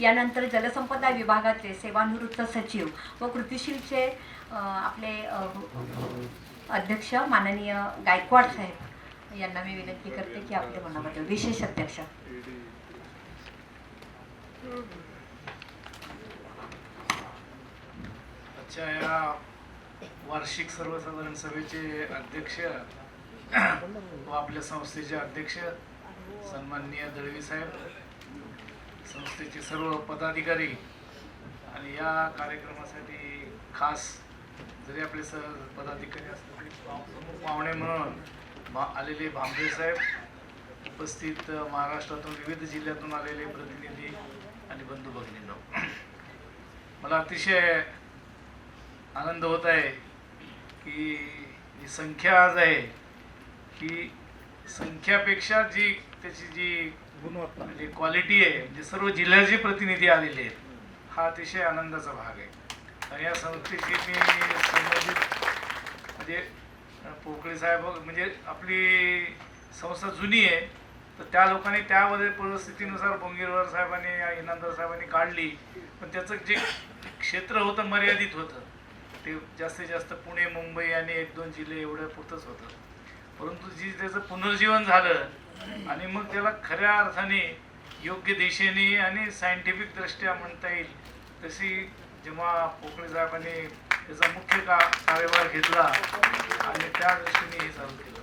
यानंतर जलसंपदा विभागाचे सेवानिवृत्त सचिव व कृतिशीलचे आपले अध्यक्ष माननीय गायकवाड साहेब यांना मी विनंती करते की आपले मनामध्ये विशेष अध्यक्ष. आजच्या या वार्षिक सर्वसाधारण सभेचे अध्यक्ष व आपल्या संस्थेचे अध्यक्ष सन्माननीय दळवी साहेब संस्थेचे सर्व पदाधिकारी आणि या कार्यक्रमासाठी खास जरी आपले स पदाधिकारी असले तरी प्रमुख पाहुणे म्हणून भा आलेले भांबरे साहेब उपस्थित महाराष्ट्रातून विविध जिल्ह्यातून आलेले प्रतिनिधी आणि बंधू भगिनींनो. मला अतिशय आनंद होत आहे की जी संख्या आज आहे की संख्यापेक्षा जी त्याची जी गुणवत्ता म्हणजे क्वालिटी आहे म्हणजे सर्व जिल्ह्याचे प्रतिनिधी आलेले आहेत हा अतिशय आनंदाचा भाग आहे. आणि या संस्थेशी मी संबंधित म्हणजे पोकळे साहेब म्हणजे आपली संस्था जुनी आहे तर त्या लोकांनी त्यामध्ये परिस्थितीनुसार बोंगीरवर साहेबांनी इनामदार साहेबांनी काढली. पण त्याचं जे क्षेत्र होतं मर्यादित होतं ते जास्तीत जास्त पुणे मुंबई आणि एक दोन जिल्हे एवढ्या पुरतंच होतं. परंतु जी त्याचं पुनर्जीवन झालं आणि मग त्याला खऱ्या अर्थाने योग्य दिशेने आणि सायंटिफिक दृष्ट्या म्हणता येईल तशी जेव्हा पोकळे साहेबांनी त्याचा मुख्य का कार्यभार घेतला आणि त्या दृष्टीने हे चालू केलं.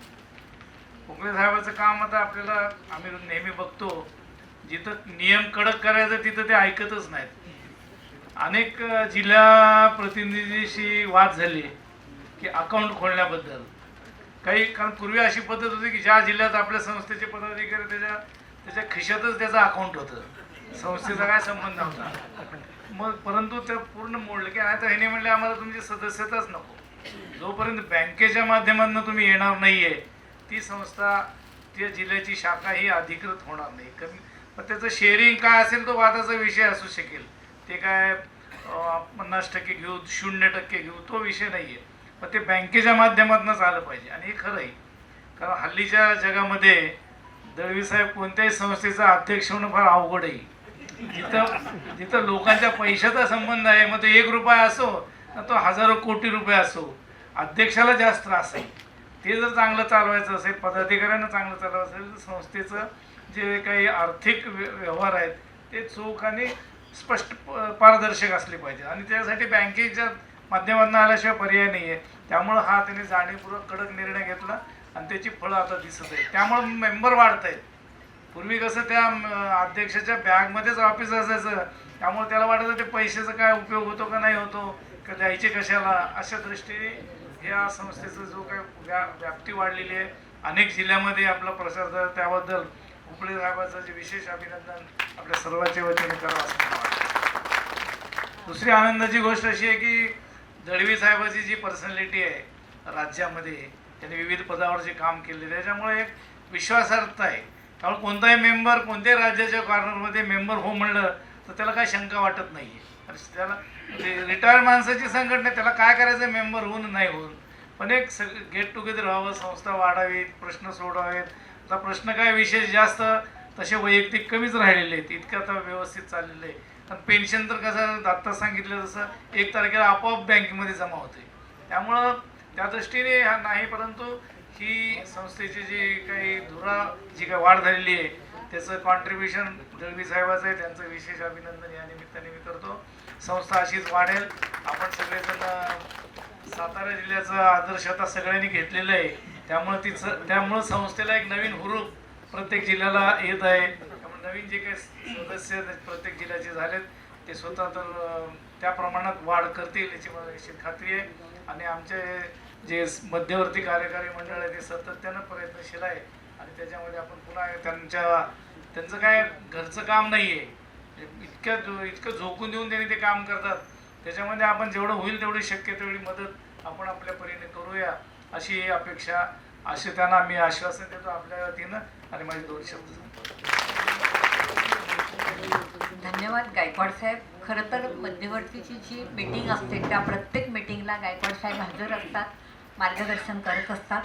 पोकळे साहेबाचं काम आता आपल्याला आम्ही नेहमी बघतो जिथं नियम कडक करायचं तिथं ते ऐकतच नाहीत. अनेक जिल्हा प्रतिनिधीशी वाद झाले की अकाउंट खोलण्याबद्दल. काही कारण पूर्वी अशी पद्धत होती की ज्या जिल्ह्यात आपल्या संस्थेचे पदाधिकारी त्याच्या त्याच्या खिशातच त्याचं अकाउंट होतं. संस्थेचा काय संबंध होता मग परंतु ते पूर्ण मोडलं की आता ह्याने म्हणले आम्हाला तुमची सदस्यताच नको. जोपर्यंत बँकेच्या माध्यमातून तुम्ही येणार नाही आहे ती संस्था त्या जिल्ह्याची शाखा ही अधिकृत होणार नाही. कमी पण त्याचं शेअरिंग काय असेल तो वादाचा विषय असू शकेल. ते काय पन्नास टक्के घेऊ शून्य टक्के घेऊ तो विषय नाही आहे पण ते बँकेच्या माध्यमातूनच आलं पाहिजे. आणि हे खरं आहे. कारण हल्लीच्या जगामध्ये दळवी साहेब कोणत्याही संस्थेचा अध्यक्ष होणं फार अवघड आहे. जिथं जिथं लोकांच्या पैशाचा संबंध आहे मग तो एक रुपया असो ना तो हजारो कोटी रुपये असो. अध्यक्षाला जास्त त्रास आहे. ते जर चांगलं चालवायचं असेल पदाधिकाऱ्यांना चांगलं चालवायचं असेल तर संस्थेचं जे काही आर्थिक व्य- व्यवहार आहेत ते चोख आणि स्पष्ट प- पारदर्शक असले पाहिजे आणि त्यासाठी बँकेच्या माध्यमातून आल्याशिवाय पर्याय नाही आहे त्यामुळं हा त्याने जाणीवपूर्वक कडक निर्णय घेतला आणि त्याची फळं आता दिसत आहेत. त्यामुळं मेंबर वाढत आहेत पूर्वी कसं त्या अध्यक्षाच्या बॅगमध्येच ऑफिस असायचं. त्यामुळे त्याला वाटायचं ते पैशाचा काय उपयोग होतो का नाही होतो का द्यायचे कशाला? अशा दृष्टीने या संस्थेचा जो काय व्या व्याप्ती वाढलेली आहे. अनेक जिल्ह्यामध्ये आपला प्रसार झाला. त्याबद्दल उपले साहेबांचं जे विशेष अभिनंदन आपल्या सर्वांच्या वतीने करावं असं दुसरी आनंदाची गोष्ट अशी आहे की दळवी साहेबाची जी पर्सनॅलिटी आहे राज्यामध्ये त्यांनी विविध पदावर जे काम केले त्याच्यामुळे एक विश्वासार्हता आहे. त्यामुळे कोणताही मेंबर कोणत्याही राज्याच्या कॉर्नरमध्ये मेंबर हो म्हणलं तर त्याला काही शंका वाटत नाही आहे त्याला म्हणजे रिटायर माणसाची संघटना त्याला काय करायचं मेंबर होऊन नाही होऊन. पण एक सग गेट टुगेदर व्हावं संस्था वाढावीत प्रश्न सोडावेत आता प्रश्न काय विशेष जास्त तसे वैयक्तिक कमीच राहिलेले आहेत. इतकं आता व्यवस्थित चाललेलं आहे. पेन्शन तर कसं आत्ता सांगितलं जसं एक तारखेला आपोआप बँकेमध्ये जमा होते. त्यामुळं त्या दृष्टीने हा नाही परंतु ही संस्थेची जी काही धुरा जी काही वाढ झालेली आहे त्याचं कॉन्ट्रीब्युशन दळवी साहेबाचं आहे त्यांचं विशेष अभिनंदन या निमित्ताने मी करतो. संस्था अशीच वाढेल. आपण सगळेजण सातारा जिल्ह्याचा आदर्श आता सगळ्यांनी घेतलेलं आहे. त्यामुळं तिचं त्यामुळं संस्थेला एक नवीन हुरूप प्रत्येक जिल्ह्याला येत आहे. नवीन जे काही सदस्य प्रत्येक जिल्ह्याचे झालेत ते स्वतः तर त्या प्रमाणात वाढ करतील याची मला निश्चित खात्री आहे. आणि आमचे जे मध्यवर्ती कार्यकारी मंडळ आहे ते सातत्यानं प्रयत्नशील आहे. आणि त्याच्यामध्ये आपण पुन्हा त्यांच्या त्यांचं काय घरचं काम नाही आहे म्हणजे इतक्या जो- इतकं झोकून देऊन त्यांनी ते काम करतात. त्याच्यामध्ये आपण जेवढं होईल तेवढी शक्य तेवढी मदत आपण आपल्या परीने करूया अशी अपेक्षा असे त्यांना मी आश्वासन देतो आपल्या वतीनं. आणि माझे दोन शब्द धन्यवाद गायकवाड साहेब. खरं तर मध्यवर्तीची जी मीटिंग असते त्या प्रत्येक मीटिंगला गायकवाड साहेब हजर असतात मार्गदर्शन करत असतात.